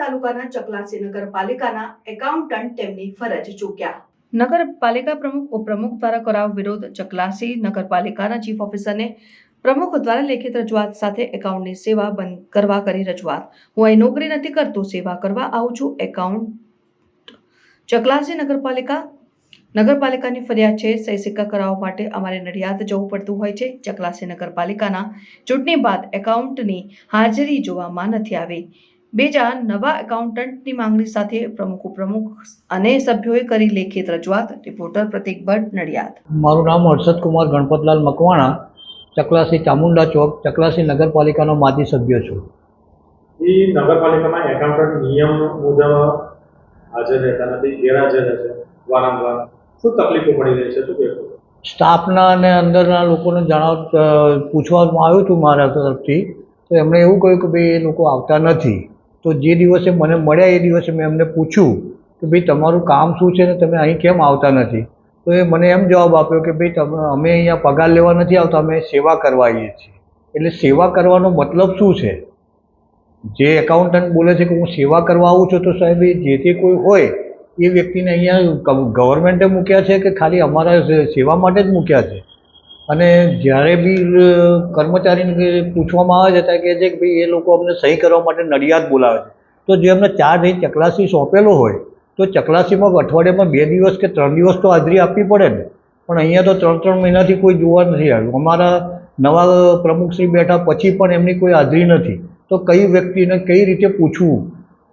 તાલુકાના ચકલાસી નગરપાલિકાના એકાઉન્ટન્ટ તેમની ફરજ ચૂક્યા. નગરપાલિકા પ્રમુખ, ઉપપ્રમુખ દ્વારા કરાવ વિરોધ ચકલાસી નગરપાલિકાના ચીફ ઓફિસરને પ્રમુખ દ્વારા લેખિત રજૂઆત સાથે એકાઉન્ટની સેવા બંધ કરવા કરી રજૂઆત. હું અહીં નોકરી નથી કરતો, સેવા કરવા આવું છું. એકાઉન્ટ ચકલાસી નગરપાલિકા, નગરપાલિકાની ફરિયાદ છે. સહી સિક્કા કરાવવા માટે અમારે નડિયાદ જવું પડતું હોય છે. ચકલાસી નગરપાલિકાના ચૂંટણી બાદ એકાઉન્ટની હાજરી જોવામાં નથી આવી. બીજા નવા એકાઉન્ટન્ટની માંગણી સાથે પ્રમુખ ઉપપ્રમુખ અને સભ્યોએ કરી લેખિત રજૂઆત રિપોર્ટર પ્રતિક ભટ્ટ નડિયાદ. મારું નામ હર્ષદ કુમાર ગણપતલાલ મકવાણા ચકલાસી ચામુંડા ચોક ચકલાસી નગરપાલિકાનો માજી સભ્ય છું. એ નગરપાલિકામાં એકાઉન્ટન્ટ નિયમ મુજબ હાજર રહેતા નથી ગેરહાજર રહે છે વારંવાર. શું તકલીફો પડી રહી છે શું કહેશો? સ્ટાફના અને અંદરના લોકોને જણાવ પૂછવામાં આવ્યું હતું મારા તરફથી તો એમણે એવું કહ્યું કે ભાઈ એ લોકો આવતા નથી. તો જે દિવસે મને મળ્યા એ દિવસે મેં એમને પૂછ્યું કે ભાઈ, તમારું કામ શું છે ને તમે અહીં કેમ આવતા નથી? તો એ મને એમ જવાબ આપ્યો કે, ભાઈ, તમે, અમે અહીંયા પગાર લેવા નથી આવતા, અમે સેવા કરવા આવીએ છીએ. એટલે સેવા કરવાનો મતલબ શું છે? જે એકાઉન્ટન્ટ બોલે છે કે, હું સેવા કરવા આવું છું, તો સાહેબ, એ જે તે કોઈ હોય, એ વ્યક્તિને અહીંયા ગવર્મેન્ટે મૂક્યા છે કે ખાલી અમારા સેવા માટે જ મૂક્યા છે? અને જ્યારે બી કર્મચારીને પૂછવામાં આવે છે, ત્યારે કહે છે કે ભાઈ એ લોકો અમને સહી કરવા માટે નડિયાદ બોલાવે છે. તો જે અમને ચાર્જ અહીં ચકલાસી સોંપેલો હોય, તો ચકલાસીમાં અઠવાડિયામાં બે દિવસ કે ત્રણ દિવસ તો હાજરી આપવી પડે ને. પણ અહીંયા તો ત્રણ ત્રણ મહિનાથી કોઈ જોવા નથી આવ્યું. અમારા નવા પ્રમુખશ્રી બેઠા પછી પણ એમની કોઈ હાજરી નથી. તો કઈ વ્યક્તિને કઈ રીતે પૂછવું?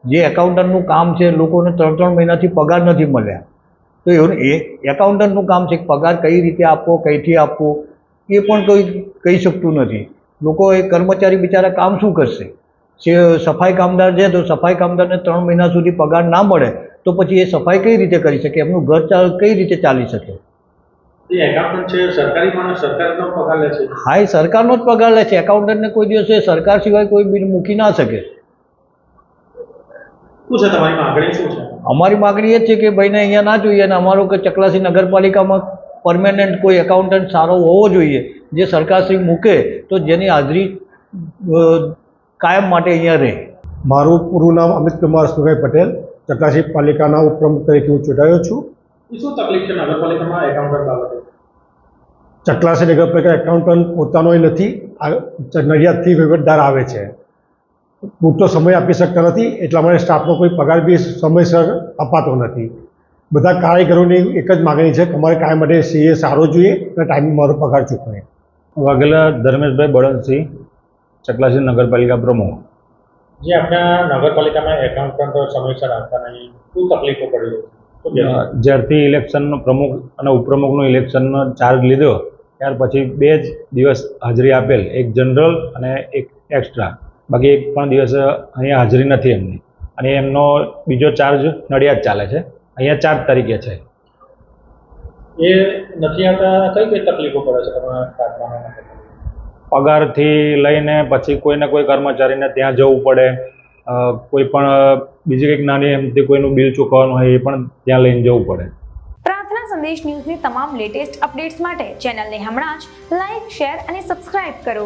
જે એકાઉન્ટન્ટનું કામ છે, લોકોને ત્રણ ત્રણ મહિનાથી પગાર નથી મળ્યા. તો એવું એ એકાઉન્ટન્ટનું કામ છે કે પગાર કઈ રીતે આપવો કઈથી આપવો એ પણ કોઈ કહી શકતું નથી. લોકો એ કર્મચારી બિચારા કામ શું કરશે? સફાઈ કામદાર છે તો સફાઈ કામદારને ત્રણ મહિના સુધી પગાર ના મળે તો પછી એ સફાઈ કઈ રીતે કરી શકે? એમનું ઘર ચાલ કઈ રીતે ચાલી શકે? હા એ સરકારનો જ પગાર લે છે. એકાઉન્ટન્ટને કોઈ દિવસે સરકાર સિવાય કોઈ બિલ મૂકી ના શકે. શું છે તમારી માગણી? શું છે? અમારી માગણી એ છે કે ભાઈને અહીંયા ના જોઈએ અને અમારો કે ચકલાસી નગરપાલિકામાં પરમેનન્ટ કોઈ એકાઉન્ટન્ટ સારો હોવો જોઈએ જે સરકારશ્રી મૂકે તો જેની હાજરી કાયમ માટે અહીંયા રહે. મારું પૂરું નામ અમિત કુમાર સુભાઈ પટેલ ચકલાસી પાલિકાના ઉપપ્રમુખ તરીકે હું ચૂંટાયો છું. શું તકલીફ છે નગરપાલિકામાં એકાઉન્ટન્ટ બાબતે? ચકલાસી નગરપાલિકા એકાઉન્ટન્ટ પોતાનોય નથી આ નડિયાદથી વહીવટદાર આવે છે. પૂરતો સમય આપી શકતા નથી એટલા માટે સ્ટાફનો કોઈ પગાર બી સમયસર અપાતો નથી. બધા કારીગરોની એક જ માગણી છે કે અમારે કાયમ માટે સીએ સારો જોઈએ અને ટાઈમે મારો પગાર ચૂકવે. વાઘેલા ધર્મેશભાઈ બળનસિંહ ચકલાસી નગરપાલિકા પ્રમુખ. જે આપણા નગરપાલિકામાં એકાઉન્ટન્ટ સમયસર આવતા નહીં. શું તકલીફો પડી? જ્યારથી ઇલેક્શનનો પ્રમુખ અને ઉપપ્રમુખનો ઇલેક્શનનો ચાર્જ લીધો ત્યાર પછી બે જ દિવસ હાજરી આપેલ એક જનરલ અને એક એક્સ્ટ્રા બાકી એક પણ દિવસ અહીંયા હાજરી નથી એમની. અને એમનો બીજો ચાર્જ નડિયાદ ચાલે છે. અહીંયા ચાર્જ તરીકે છે. એ નથી આવતા કઈ કઈ તકલીફો પડે છે તમારા પગારથી લઈને પછી કોઈને કોઈ કર્મચારીને ત્યાં જવું પડે. કોઈ પણ બીજી કંઈક નાની એમથી કોઈનું બિલ ચૂકવવાનું હોય એ પણ ત્યાં લઈને જવું પડે. પ્રાર્થના સંદેશ ન્યૂઝની તમામ લેટેસ્ટ અપડેટ્સ માટે ચેનલને હમણાં જ લાઈક શેર અને સબસ્ક્રાઇબ કરો.